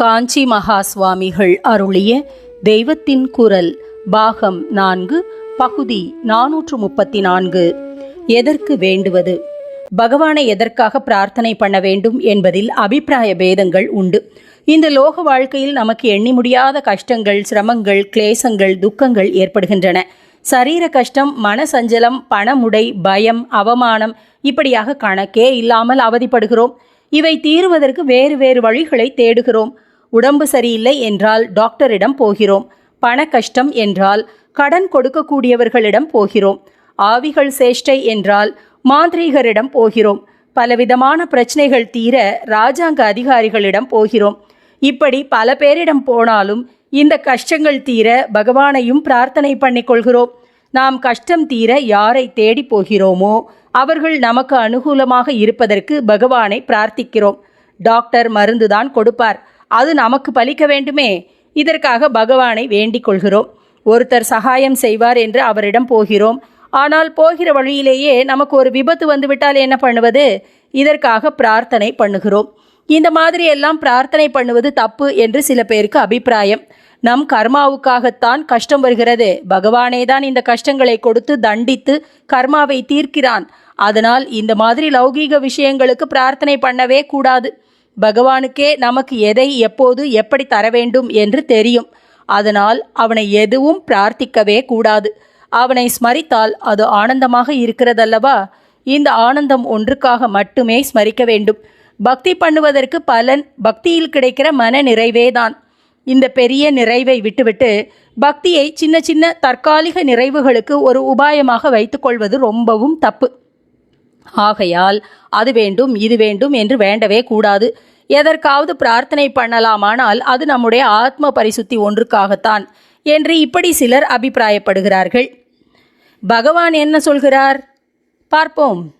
காஞ்சி மகா சுவாமிகள் அருளிய தெய்வத்தின் குரல் பாகம் நான்கு பகுதி நானூற்று முப்பத்தி நான்கு. எதற்கு வேண்டுவது? பகவானை எதற்காக பிரார்த்தனை பண்ண வேண்டும் என்பதில் அபிப்பிராய பேதங்கள் உண்டு. இந்த லோக வாழ்க்கையில் நமக்கு எண்ணி முடியாத கஷ்டங்கள் சிரமங்கள் கிளேசங்கள் துக்கங்கள் ஏற்படுகின்றன. சரீர கஷ்டம் மன சஞ்சலம் பணமுடை பயம் அவமானம் இப்படியாக கணக்கே இல்லாமல் அவதிப்படுகிறோம். இவை தீருவதற்கு வேறு வேறு வழிகளை தேடுகிறோம். உடம்பு சரியில்லை என்றால் டாக்டரிடம் போகிறோம். பண கஷ்டம் என்றால் கடன் கொடுக்கக்கூடியவர்களிடம் போகிறோம். ஆவிகள் சேஷ்டை என்றால் மாந்திரீகரிடம் போகிறோம். பலவிதமான பிரச்சனைகள் தீர ராஜாங்க அதிகாரிகளிடம் போகிறோம். இப்படி பல பேரிடம் போனாலும் இந்த கஷ்டங்கள் தீர பகவானையும் பிரார்த்தனை பண்ணிக்கொள்கிறோம் நாம் கஷ்டம் தீர யாரை தேடி போகிறோமோ அவர்கள் நமக்கு அனுகூலமாக இருப்பதற்கு பகவானை பிரார்த்திக்கிறோம். டாக்டர் மருந்துதான் கொடுப்பார். அது நமக்கு பலிக்க வேண்டுமே. இதற்காக பகவானை வேண்டிக் கொள்கிறோம் ஒருத்தர் சகாயம் செய்வார் என்று அவரிடம் போகிறோம். ஆனால் போகிற வழியிலேயே நமக்கு ஒரு விபத்து வந்துவிட்டால் என்ன பண்ணுவது? இதற்காக பிரார்த்தனை பண்ணுகிறோம். இந்த மாதிரி எல்லாம் பிரார்த்தனை பண்ணுவது தப்பு என்று சில பேருக்கு அபிப்பிராயம். நம் கர்மாவுக்காகத்தான் கஷ்டம் வருகிறது. பகவானே தான் இந்த கஷ்டங்களை கொடுத்து தண்டித்து கர்மாவை தீர்க்கிறான். அதனால் இந்த மாதிரி லௌகீக விஷயங்களுக்கு பிரார்த்தனை பண்ணவே கூடாது. பகவானுக்கே நமக்கு எதை எப்போது எப்படி தர வேண்டும் என்று தெரியும். அதனால் அவனை எதுவும் பிரார்த்திக்கவே கூடாது. அவனை ஸ்மரித்தால் அது ஆனந்தமாக இருக்கிறதல்லவா? இந்த ஆனந்தம் ஒன்றுக்காக மட்டுமே ஸ்மரிக்க வேண்டும். பக்தி பண்ணுவதற்கு பலன் பக்தியில் கிடைக்கிற மன நிறைவேதான் இந்த பெரிய நிறைவை விட்டுவிட்டு பக்தியை சின்ன சின்ன தற்காலிக நிறைவுகளுக்கு ஒரு உபாயமாக வைத்துக்கொள்வது ரொம்பவும் தப்பு. ஆகையால் அது வேண்டும் இது வேண்டும் என்று வேண்டவே கூடாது. எதற்காவது பிரார்த்தனை பண்ணலாமானால் அது நம்முடைய ஆத்ம பரிசுத்தி ஒன்றுக்காகத்தான் என்று இப்படி சிலர் அபிப்பிராயப்படுகிறார்கள். பகவான் என்ன சொல்கிறார்? பார்ப்போம்.